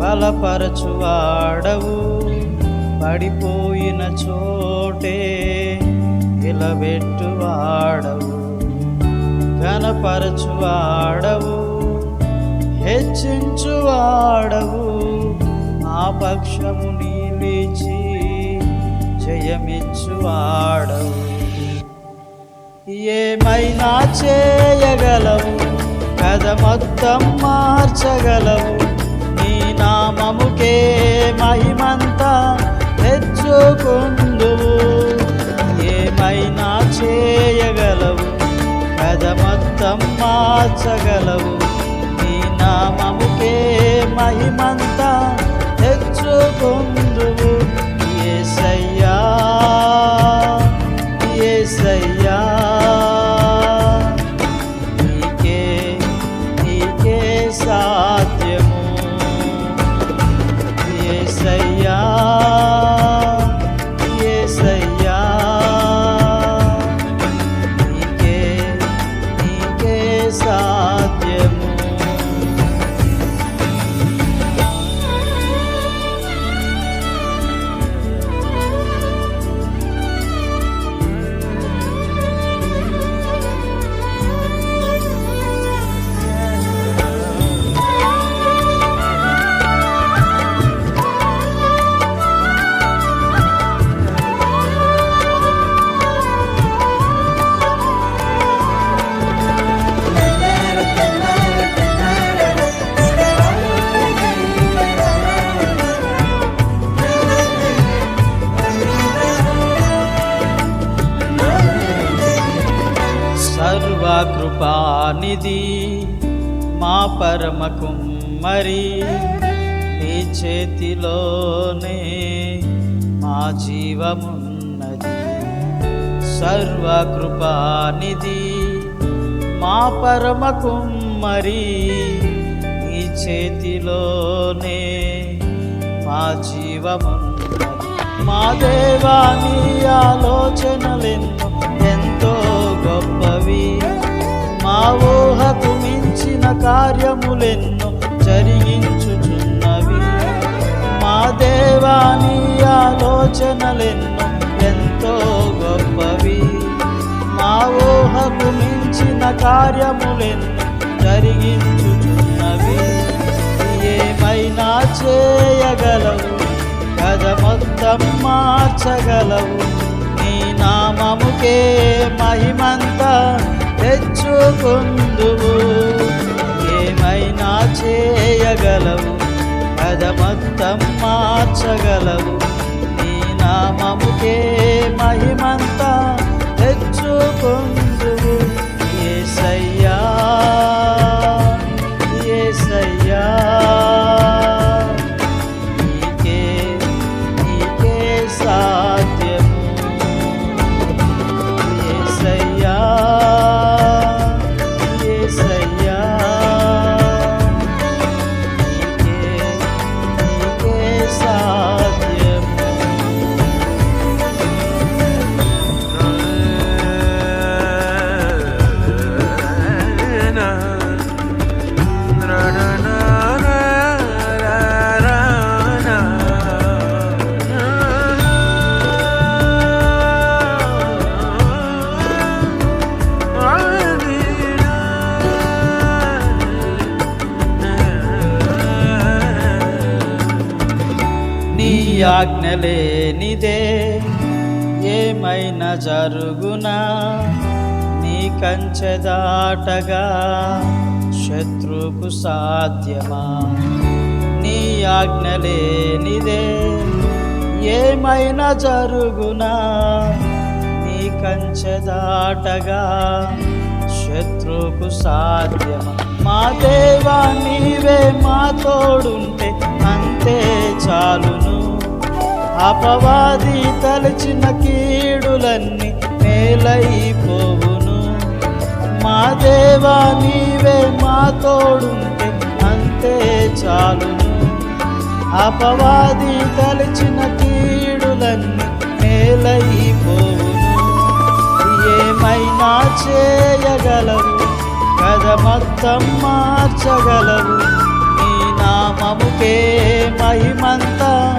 బలపరచువాడవు. పడిపోయిన చోటే నిలబెట్టువాడవు. ఘనపరచువాడవు. హెచ్చించువాడవు. ఆ పక్షము నిలిచి జయమిచ్చువాడవు. ఏమైనా చేయగలవు? కథ మొత్తం మార్చగలవు. నాముకే మహిమంతా తెచ్చుకుందువు. ఏమైనా చేయగలవు? కథ మార్చగలవు. నీ నామముకే మహిమ నిధి మా పరమ కుమ్మరి నీ చేతిలోనే మా జీవమున్నది. సర్వకృపానిధి మా పరమ కుమ్మరి నీ చేతిలోనే మా జీవమున్నది. మా దేవాని ఆలోచనలెన్నో కార్యములెన్నో జరిగించుచున్నవి. మా దేవాని ఆలోచనలెన్నో ఎంతో గొప్పవి. మా ఊహకు మించిన కార్యములెన్నో జరిగించుచున్నవి. ఏమైనా చేయగలవు? కథ మొత్తం మార్చగలవు. నీ నామముకే మహిమంతా తెచ్చుకుందువు. చేయగలవు. కథ మార్చగలవు. నీ నామముకే మహిమంత ఆజ్ఞలేనిదే. ఏమైనా జరుగునా? నీ కంచె దాటగా శత్రుకు సాధ్యమా? నీ ఆజ్ఞలేనిదే. ఏమైనా జరుగునా? నీ కంచె దాటగా శత్రుకు సాధ్యమా? మా దేవా నీవే మా తోడుంటే అంతే చాలును. అపవాది తలచిన కీడులన్నీ మేలైపోవును మా దేవా నీవే మా తోడుంటే అంతే చాలును. అపవాది తలచిన కీడులన్నీ మేలైపోవును ఏమైనా చేయగలవు? కథ మొత్తం మార్చగలవు? నీ నామముకే మహిమంతా